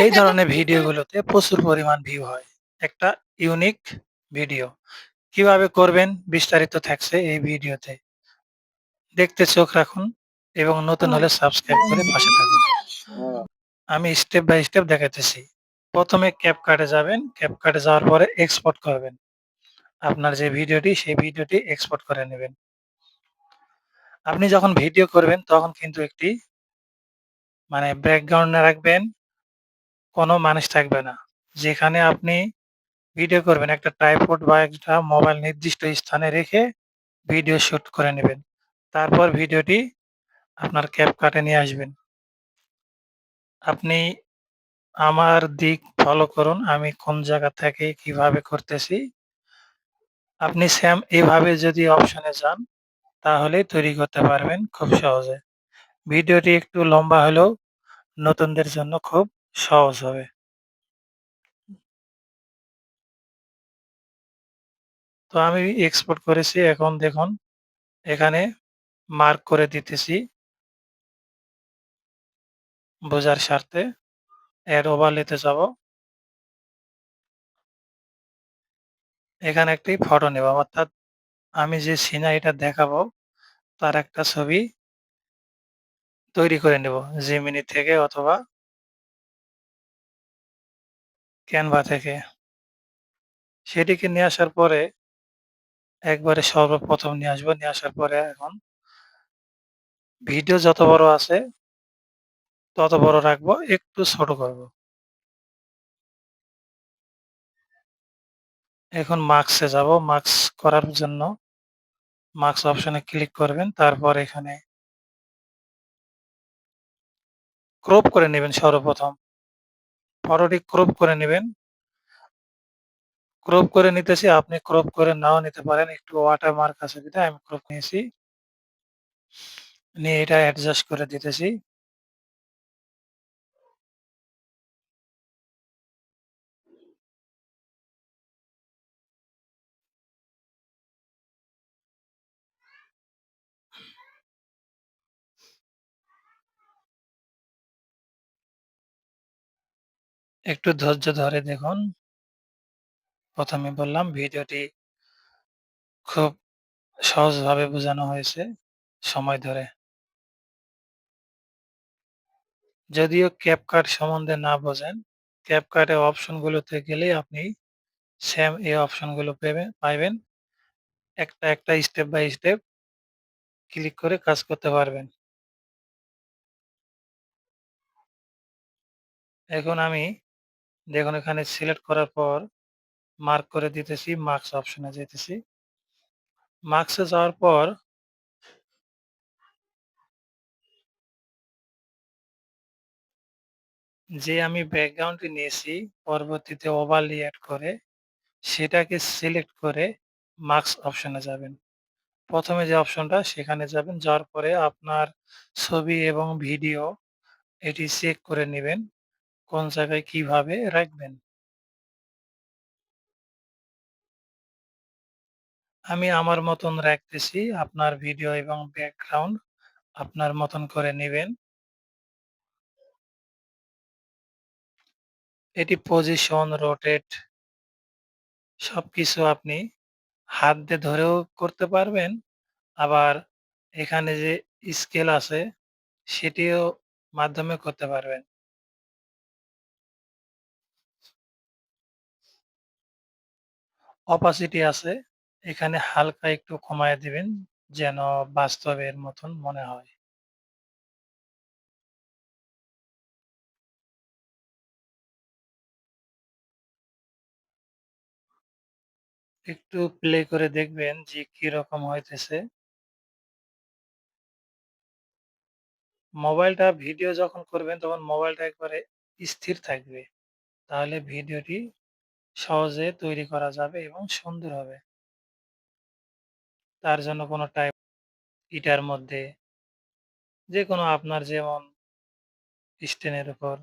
এই ধরনের ভিডিওগুলোতে প্রচুর পরিমাণ ভিউ হয়। একটা ইউনিক ভিডিও। কীভাবে করবেন বিস্তারিত থাকছে এই ভিডিওতে। দেখতে চোখ রাখুন এবং নতুন হলে সাবস্ক্রাইব করে পাশে থাকুন। আমি স্টেপ বাই স্টেপ দেখাইতেছি। প্রথমে CapCut এ যাবেন। CapCut এ যাওয়ার পরে এক্সপোর্ট করবেন। আপনার যে ভিডিওটি সেই ভিডিওটি এক্সপোর্ট করে নেবেন। আপনি যখন ভিডিও করবেন তখন কিন্তু একটি মানে ব্যাকগ্রাউন্ডে রাখবেন কোনো মানুষ থাকবে না। যেখানে আপনি ভিডিও করবেন, একটা ট্রাইপড বা একটা মোবাইল নির্দিষ্ট স্থানে রেখে ভিডিও শুট করে নেবেন। তারপর ভিডিওটি আপনার CapCut কাটে নিয়ে আসবেন। আপনি আমার দিক ফলো করুন। আমি কোন জায়গা থেকে কীভাবে করতেছি। আপনি সেম এভাবে যদি অপশনে যান, তাহলেই তৈরি করতে পারবেন খুব সহজে। ভিডিওটি একটু লম্বা হলেও নতুনদের জন্য খুব সহজ হবে। তো আমি এক্সপোর্ট করেছি। এখন দেখুন, এখানে মার্ক করে দিতেছি। বোঝার স্বার্থে এড ওভারলেতে যাব। এখানে একটি ফটো নেব, অর্থাৎ আমি যে সিনারিটা দেখাবো, তার একটা ছবি তৈরি করে নেব জিমিনি থেকে অথবা Canva থেকে। সেটিকে নিয়ে আসার পরে একবারে সর্বপ্রথম নিয়ে আসব। নিয়ে আসার পরে এখন ভিডিও যত বড় আছে তত বড় রাখব, একটু ছোট করব। এখন মার্কস যাব। মার্কস করার জন্য মার্কস অপশনে ক্লিক করবেন। তারপর এখানে ক্রপ করে নেবেন সর্বপ্রথম। ফটোটি ক্রপ করে নেবেন। ক্রপ করে নিতেছি। আপনি ক্রপ করে নাও নিতে পারেন। একটু ওয়াটার মার্ক আছে আমি ক্রপ নিয়েছি। নিয়ে এটা অ্যাডজাস্ট করে দিতেছি। একটু ধৈর্য ধরে দেখুন। প্রথমে বললাম ভিডিওটি খুব সহজভাবে বোঝানো হয়েছে সময় ধরে। যদিও CapCut সম্বন্ধে না বোঝেন, এর অপশনগুলোতে গেলেই আপনি সেম এই অপশনগুলো পেবে পাইবেন। একটা, একটা স্টেপ বাই স্টেপ ক্লিক করে কাজ করতে পারবেন। এখন আমি দেখুন, এখানে সিলেক্ট করার পর মার্ক করে দিতেছি। মার্কস অপশনে যেতেছি মার্কস যাওয়ার পর যে আমি ব্যাকগ্রাউন্ডটি নিয়েছি, পরবর্তীতে ওভারলি এড করে সেটাকে সিলেক্ট করে মার্কস অপশনে যাবেন। প্রথমে যে অপশনটা সেখানে যাবেন। যাওয়ার পরে আপনার ছবি এবং ভিডিও এটি চেক করে নিবেন। কোন জায়গায় কীভাবে রাখবেন। আমি আমার মতন রাখতেছি। আপনার ভিডিও এবং ব্যাকগ্রাউন্ড আপনার মতন করে নেবেন এটি পজিশন, রোটেট সবকিছু আপনি হাত দিয়ে ধরেও করতে পারবেন। আবার এখানে যে স্কেল আছে সেটিও মাধ্যমে করতে পারবেন। অপাসিটি আছে। এখানে হালকা একটু কমায় দিবেন, যেন বাস্তবের মতন মনে হয়। একটু প্লে করে দেখবেন যে কীরকম হইতেছে। মোবাইলটা ভিডিও যখন করবেন, তখন মোবাইলটা একবারে স্থির থাকবে। তাহলে ভিডিওটি সহজে তৈরি করা যাবে এবং সুন্দর হবে। তার জন্য কোনো টাইপ ইটার মধ্যে যেকোনো আপনার যেমন স্টেনের উপর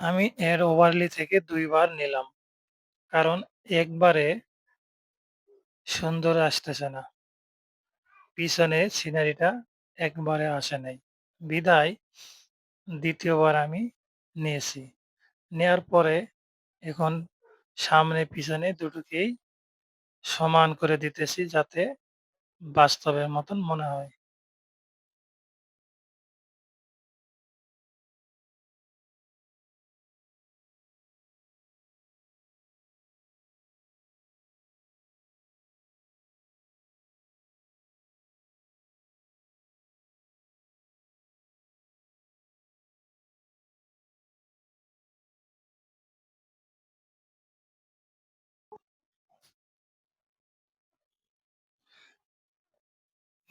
আমি এর ওভারলি থেকে দুইবার নিলাম। কারণ একবারে সুন্দর আসতেছে না। পিছনে সিনারিটা একবারে আসে নাই। বিদায়, দ্বিতীয়বার আমি নিয়েছি। নেয়ার পরে এখন সামনে পিছনে দুটোকেই সমান করে দিতেছি যাতে বাস্তবের মতন মনে হয়।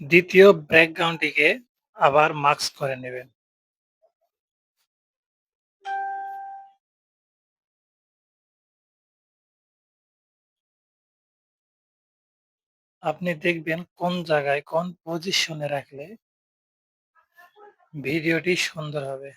দ্বিতীয় ব্যাকগ্রাউন্ডটিকে আবার মাস্ক করে নেবেন। আপনি দেখবেন কোন জায়গায় কোন পজিশনে রাখলে ভিডিওটি সুন্দর হবে।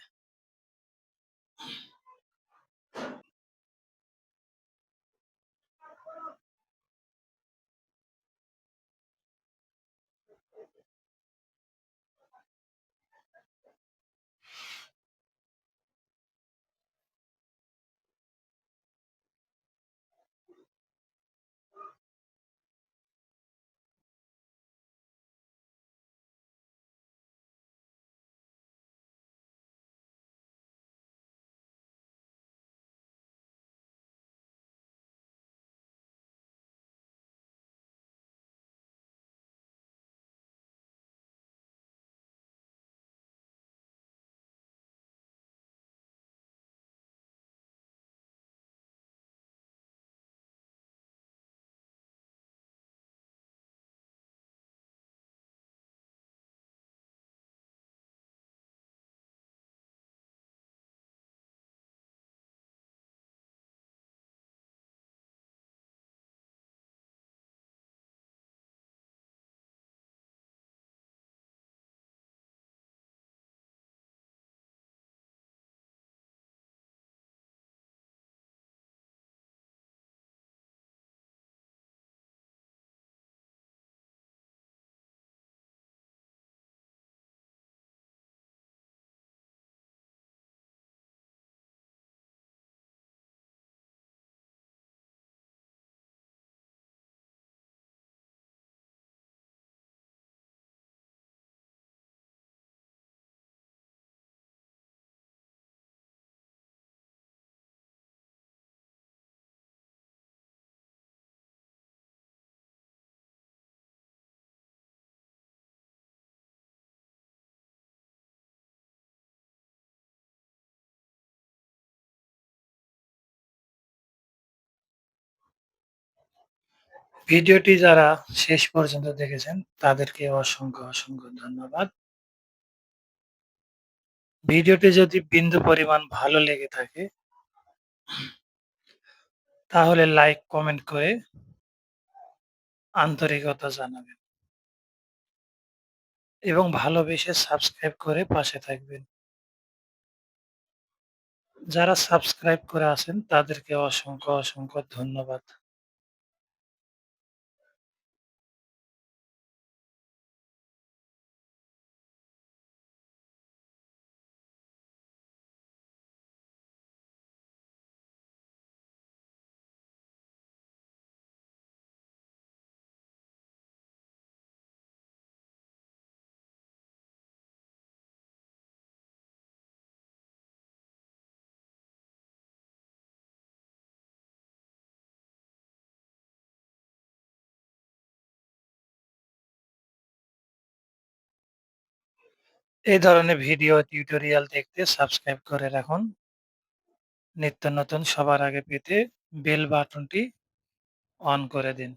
ভিডিওটি যারা শেষ পর্যন্ত দেখেছেন তাদেরকে অসংখ্য, অসংখ্য ধন্যবাদ। ভিডিওটি যদি বিন্দু পরিমাণ ভালো লেগে থাকে তাহলে লাইক, কমেন্ট করে আন্তরিকতা জানাবেন। এবং ভালোবেসে সাবস্ক্রাইব করে পাশে থাকবেন। যারা সাবস্ক্রাইব করে আছেন তাদেরকে অসংখ্য, অসংখ্য ধন্যবাদ। এই ধরনের ভিডিও টিউটোরিয়াল দেখতে সাবস্ক্রাইব করে রাখুন। নিত্য নতুন সবার আগে পেতে বেল বাটনটি অন করে দিন।